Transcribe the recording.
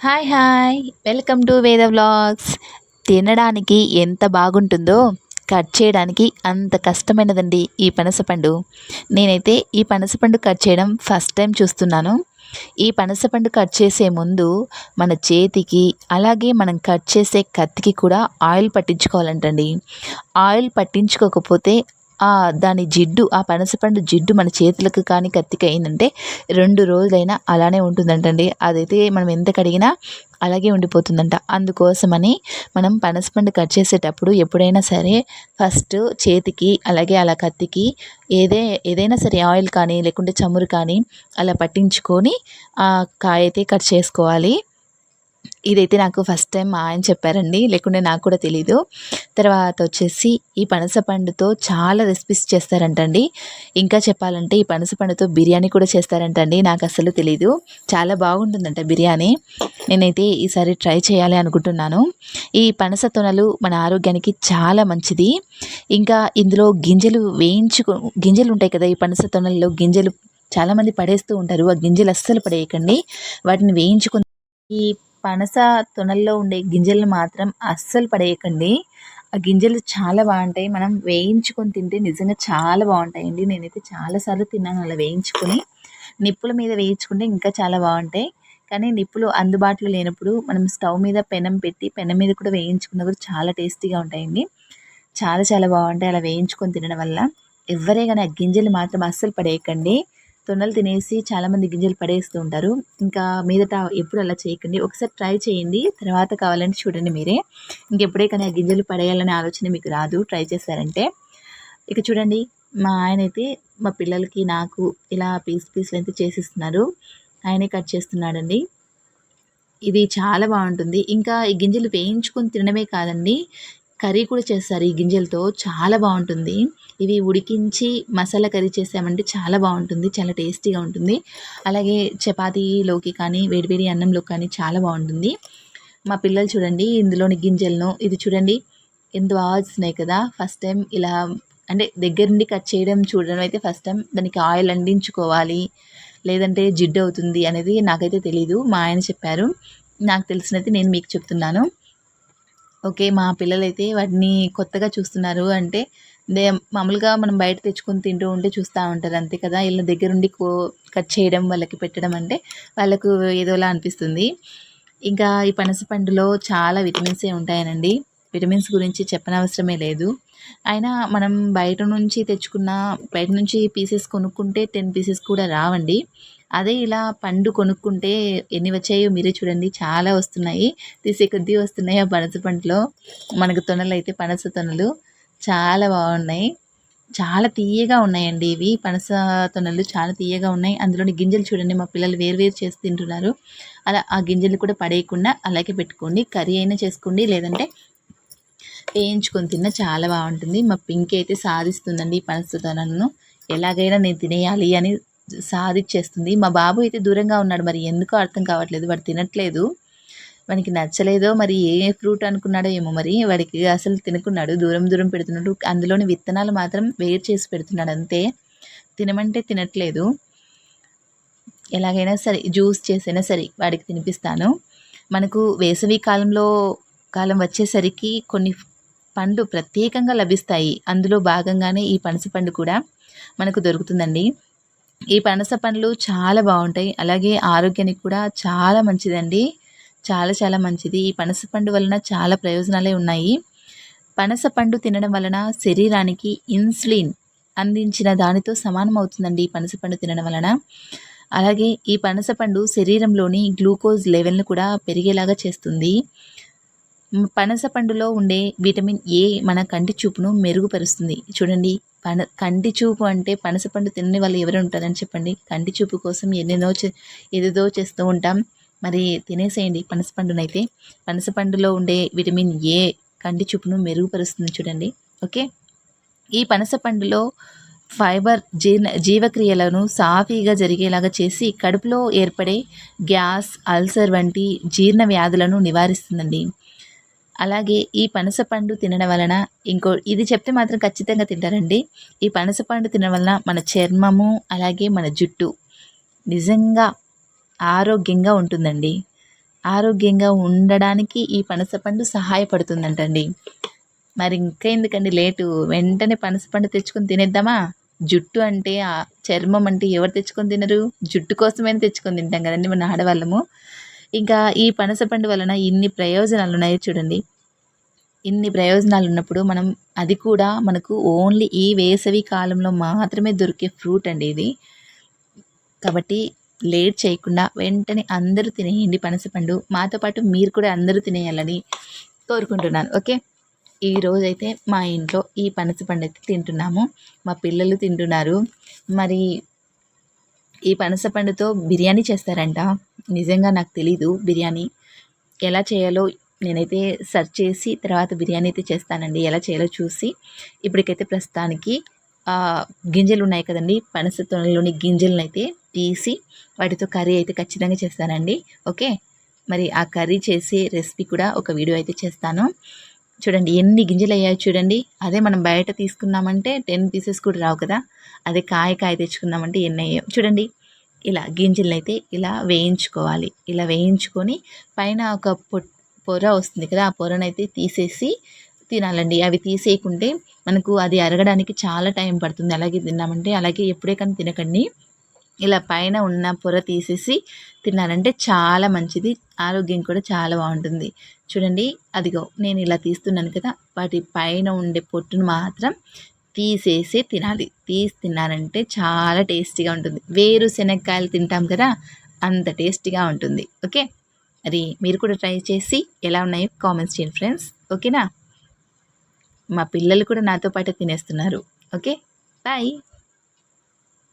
Hi hi welcome to Veda vlogs. తినడానికి ఎంత బాగుంటుందో కట్ చేయడానికి అంత కష్టమైనదండి ఈ పనసపండు నేనైతే ఈ పనసపండు కట్ చేయడం ఫస్ట్ టైం చూస్తున్నాను. ఈ పనసపండు కట్ చేసే ముందు మన చేతికి అలాగే మనం కట్ చేసే కత్తికి కూడా ఆయిల్ పట్టించుకోవాలంటండి. ఆయిల్ పట్టించుకోకపోతే ఆ దాని జిడ్డు ఆ పనసపండు జిడ్డు మన చేతులకు కానీ కత్తికి అయిందంటే రెండు రోజులైనా అలానే ఉంటుందంటండి. అదైతే మనం ఎంత కడిగినా అలాగే ఉండిపోతుందంట. అందుకోసమని మనం పనసపండు కట్ చేసేటప్పుడు ఎప్పుడైనా సరే ఫస్ట్ చేతికి అలాగే అలా కత్తికి ఏదే ఏదైనా సరే ఆయిల్ కానీ లేకుంటే చమురు కానీ అలా పట్టించుకొని ఆ కాయ అయితే కట్ చేసుకోవాలి. ఇదైతే నాకు ఫస్ట్ టైం మా ఆయన చెప్పారండి లేకుంటే నాకు కూడా తెలీదు. తర్వాత వచ్చేసి ఈ పనస పండుతో చాలా రెసిపీస్ చేస్తారంటండి. ఇంకా చెప్పాలంటే ఈ పనస పండుతో బిర్యానీ కూడా చేస్తారంటండి నాకు అసలు తెలీదు. చాలా బాగుంటుందంట బిర్యానీ. నేనైతే ఈసారి ట్రై చేయాలి అనుకుంటున్నాను. ఈ పనస తొనలు మన ఆరోగ్యానికి చాలా మంచిది. ఇంకా ఇందులో గింజలు వేయించుకో గింజలు ఉంటాయి కదా ఈ పనస తొనల్లో గింజలు చాలామంది పడేస్తూ ఉంటారు. ఆ గింజలు అస్సలు పడేయకండి. వాటిని వేయించుకుని ఈ పనస తొనల్లో ఉండే గింజలను మాత్రం అస్సలు పడేయకండి. ఆ గింజలు చాలా బాగుంటాయి. మనం వేయించుకొని తింటే నిజంగా చాలా బాగుంటాయండి. నేనైతే చాలాసార్లు తిన్నాను అలా వేయించుకొని. నిప్పుల మీద వేయించుకుంటే ఇంకా చాలా బాగుంటాయి. కానీ నిప్పులు అందుబాటులో లేనప్పుడు మనం స్టవ్ మీద పెనం పెట్టి పెనం మీద కూడా వేయించుకున్న కూడా చాలా టేస్టీగా ఉంటాయండి. చాలా చాలా బాగుంటాయి అలా వేయించుకొని తినడం వల్ల. ఎవరే కానీ ఆ గింజలు మాత్రం అస్సలు పడేయకండి. తొండలు తినేసి చాలామంది గింజలు పడేస్తూ ఉంటారు. ఇంకా మీదట ఎప్పుడు అలా చేయకండి. ఒకసారి ట్రై చేయండి. తర్వాత కావాలంటే చూడండి మీరే. ఇంకెప్పుడే కానీ ఆ గింజలు పడేయాలనే ఆలోచన మీకు రాదు. ట్రై చేశారంటే. ఇక చూడండి మా ఆయన అయితే మా పిల్లలకి నాకు ఇలా పీస్ పీసులు అయితే చేసిస్తున్నారు. ఆయనే కట్ చేస్తున్నాడండి. ఇది చాలా బాగుంటుంది. ఇంకా ఈ గింజలు వేయించుకొని తినడమే కాదండి. కర్రీ కూడా చేస్తారు. ఈ గింజలతో చాలా బాగుంటుంది. ఇవి ఉడికించి మసాలా కర్రీ చేసామంటే చాలా బాగుంటుంది. చాలా టేస్టీగా ఉంటుంది. అలాగే చపాతీలోకి కానీ వేడివేడి అన్నంలో కానీ చాలా బాగుంటుంది. మా పిల్లలు చూడండి ఇందులోని గింజలను ఇది చూడండి ఎంత బాగా వస్తున్నాయి కదా. ఫస్ట్ టైం ఇలా అంటే దగ్గర నుండి కట్ చేయడం చూడడం అయితే ఫస్ట్ టైం దానికి ఆయిల్ అందించుకోవాలి లేదంటే జిడ్డు అవుతుంది అనేది నాకైతే తెలీదు. మా ఆయన చెప్పారు. నాకు తెలిసినది నేను మీకు చెప్తున్నాను. ఓకే మా పిల్లలైతే వాటిని కొత్తగా చూస్తున్నారు అంటే దే మామూలుగా మనం బయట తెచ్చుకొని తింటూ ఉంటే చూస్తూ ఉంటారు అంతే కదా. వీళ్ళ దగ్గరుండి కో కట్ చేయడం వాళ్ళకి పెట్టడం అంటే వాళ్ళకు ఏదోలా అనిపిస్తుంది. ఇంకా ఈ పనస పండులో చాలా విటమిన్సే ఉంటాయనండి. విటమిన్స్ గురించి చెప్పనవసరమే లేదు. అయినా మనం బయట నుంచి తెచ్చుకున్న బయట నుంచి పీసెస్ కొనుక్కుంటే టెన్ పీసెస్ కూడా రావండి. అదే ఇలా పండు కొనుక్కుంటే ఎన్ని వచ్చాయో మీరే చూడండి. చాలా వస్తున్నాయి. తీసే కొద్దీ వస్తున్నాయి ఆ పనస పండులో. మనకు తొనలు అయితే పనస తొనలు చాలా బాగున్నాయి. చాలా తీయగా ఉన్నాయండి ఇవి. పనస తొనలు చాలా తీయగా ఉన్నాయి. అందులోని గింజలు చూడండి. మా పిల్లలు వేరు వేరు చేసి తింటున్నారు. అలా ఆ గింజలు కూడా పడేయకుండా అలాగే పెట్టుకోండి. కర్రీ అయినా చేసుకోండి. లేదంటే వేయించుకొని తిన్న చాలా బాగుంటుంది. మా పింక్ అయితే సాధిస్తుందండి ఈ పనస తొనలను ఎలాగైనా నేను తినేయాలి అని సాధిచ్చేస్తుంది మా బాబు అయితే దూరంగా ఉన్నాడు. మరి ఎందుకో అర్థం కావట్లేదు. వాడు తినట్లేదు. వానికి నచ్చలేదో మరి ఏ ఫ్రూట్ అనుకున్నాడో ఏమో మరి వాడికి అసలు తినకున్నాడు. దూరం దూరం పెడుతున్నాడు. అందులోని విత్తనాలు మాత్రం వేరు చేసి పెడుతున్నాడు. అంతే. తినమంటే తినట్లేదు. ఎలాగైనా సరే జ్యూస్ చేసైనా సరే వాడికి తినిపిస్తాను. మనకు వేసవి కాలంలో కాలం వచ్చేసరికి కొన్ని పండ్లు ప్రత్యేకంగా లభిస్తాయి. అందులో భాగంగానే ఈ పనస పండు కూడా మనకు దొరుకుతుందండి. ఈ పనస పండ్లు చాలా బాగుంటాయి. అలాగే ఆరోగ్యానికి కూడా చాలా మంచిదండి. చాలా చాలా మంచిది. ఈ పనస పండు వలన చాలా ప్రయోజనాలే ఉన్నాయి. పనస పండు తినడం వలన శరీరానికి ఇన్సులిన్ అందించిన దానితో సమానం అవుతుందండి ఈ పనస పండు తినడం వలన. అలాగే ఈ పనస పండు శరీరంలోని గ్లూకోజ్ లెవెల్ను కూడా పెరిగేలాగా చేస్తుంది. పనస పండులో ఉండే విటమిన్ ఏ మన కంటి చూపును మెరుగుపరుస్తుంది. చూడండి పన కంటి చూపు అంటే పనసపండు తినని వాళ్ళు ఎవరు ఉంటారని చెప్పండి. కంటి చూపు కోసం ఎన్నెన్నో ఏదేదో చేస్తూ ఉంటాం. మరి తినేసేయండి పనసపండునైతే పనసపండులో ఉండే విటమిన్ ఏ కంటి చూపును మెరుగుపరుస్తుంది చూడండి. ఓకే? ఈ పనసపండులో ఫైబర్ జీర్ణ జీవక్రియలను సాఫీగా జరిగేలాగా చేసి కడుపులో ఏర్పడే గ్యాస్ అల్సర్ వంటి జీర్ణ వ్యాధులను నివారిస్తుందండి. అలాగే ఈ పనసపండు తినడం వలన ఇంకో ఇది చెప్తే మాత్రం ఖచ్చితంగా తింటారండి. ఈ పనసపండు తినడం వలన మన చర్మము అలాగే మన జుట్టు నిజంగా ఆరోగ్యంగా ఉంటుందండి. ఆరోగ్యంగా ఉండడానికి ఈ పనసపండు సహాయపడుతుందంటండి. మరి ఇంకా ఎందుకండి లేటు? వెంటనే పనసపండు తెచ్చుకొని తినేద్దామా? జుట్టు అంటే ఆ చర్మం అంటే ఎవరు తెచ్చుకొని తినరు? జుట్టు కోసమైనా తెచ్చుకొని తింటాం కదండి మన ఆడవాళ్ళము. ఇంకా ఈ పనసపండు వలన ఇన్ని ప్రయోజనాలు ఉన్నాయి చూడండి. ఇన్ని ప్రయోజనాలు ఉన్నప్పుడు మనం అది కూడా మనకు ఓన్లీ ఈ వేసవి కాలంలో మాత్రమే దొరికే ఫ్రూట్ అండి ఇది. కాబట్టి లేట్ చేయకుండా వెంటనే అందరూ తినేయండి పనసపండు మాతో పాటు మీరు కూడా అందరూ తినేయాలని కోరుకుంటున్నాను. ఓకే? ఈ రోజైతే మా ఇంట్లో ఈ పనసపండు అయితే తింటున్నాము. మా పిల్లలు తింటున్నారు. మరి ఈ పనసపండుతో బిర్యానీ చేస్తారంట. నిజంగా నాకు తెలీదు బిర్యానీ. ఎలా చేయాలో నేనైతే సెర్చ్ చేసి తర్వాత బిర్యానీ అయితే చేస్తానండి. ఎలా చేయాలో చూసి ఇప్పటికైతే ప్రస్తుతానికి గింజలు ఉన్నాయి కదండి. పనస తొనలోని గింజలను అయితే తీసి వాటితో కర్రీ అయితే ఖచ్చితంగా చేస్తానండి. ఓకే? మరి ఆ కర్రీ చేసే రెసిపీ కూడా ఒక వీడియో అయితే చేస్తాను. చూడండి ఎన్ని గింజలు అయ్యాయో చూడండి. అదే మనం బయట తీసుకున్నామంటే టెన్ పీసెస్ కూడా రావు కదా. అదే కాయ కాయ తెచ్చుకున్నామంటే ఎన్ని అయ్యాయో చూడండి. ఇలా గింజలను అయితే ఇలా వేయించుకోవాలి. ఇలా వేయించుకొని పైన ఒక పొ పొర వస్తుంది కదా ఆ పొరనైతే తీసేసి తినాలండి. అవి తీసేయకుంటే మనకు అది అరగడానికి చాలా టైం పడుతుంది. అలాగే తిన్నామంటే అలాగే ఎప్పుడే కానీ తినకండి. ఇలా పైన ఉన్న పొర తీసేసి తిన్నారంటే చాలా మంచిది. ఆరోగ్యం కూడా చాలా బాగుంటుంది. చూడండి అదిగో నేను ఇలా తీస్తున్నాను కదా వాటి పైన ఉండే పొట్టును మాత్రం తీసేసి తినాలి. తీసి తిన్నారంటే చాలా టేస్టీగా ఉంటుంది. వేరు శనక్కాయలు తింటాం కదా అంత టేస్టీగా ఉంటుంది. ఓకే? మరి మీరు కూడా ట్రై చేసి ఎలా ఉన్నాయో కామెంట్స్ చేయండి ఫ్రెండ్స్. ఓకేనా? మా పిల్లలు కూడా నాతో పాటు తినేస్తున్నారు. ఓకే? బాయ్.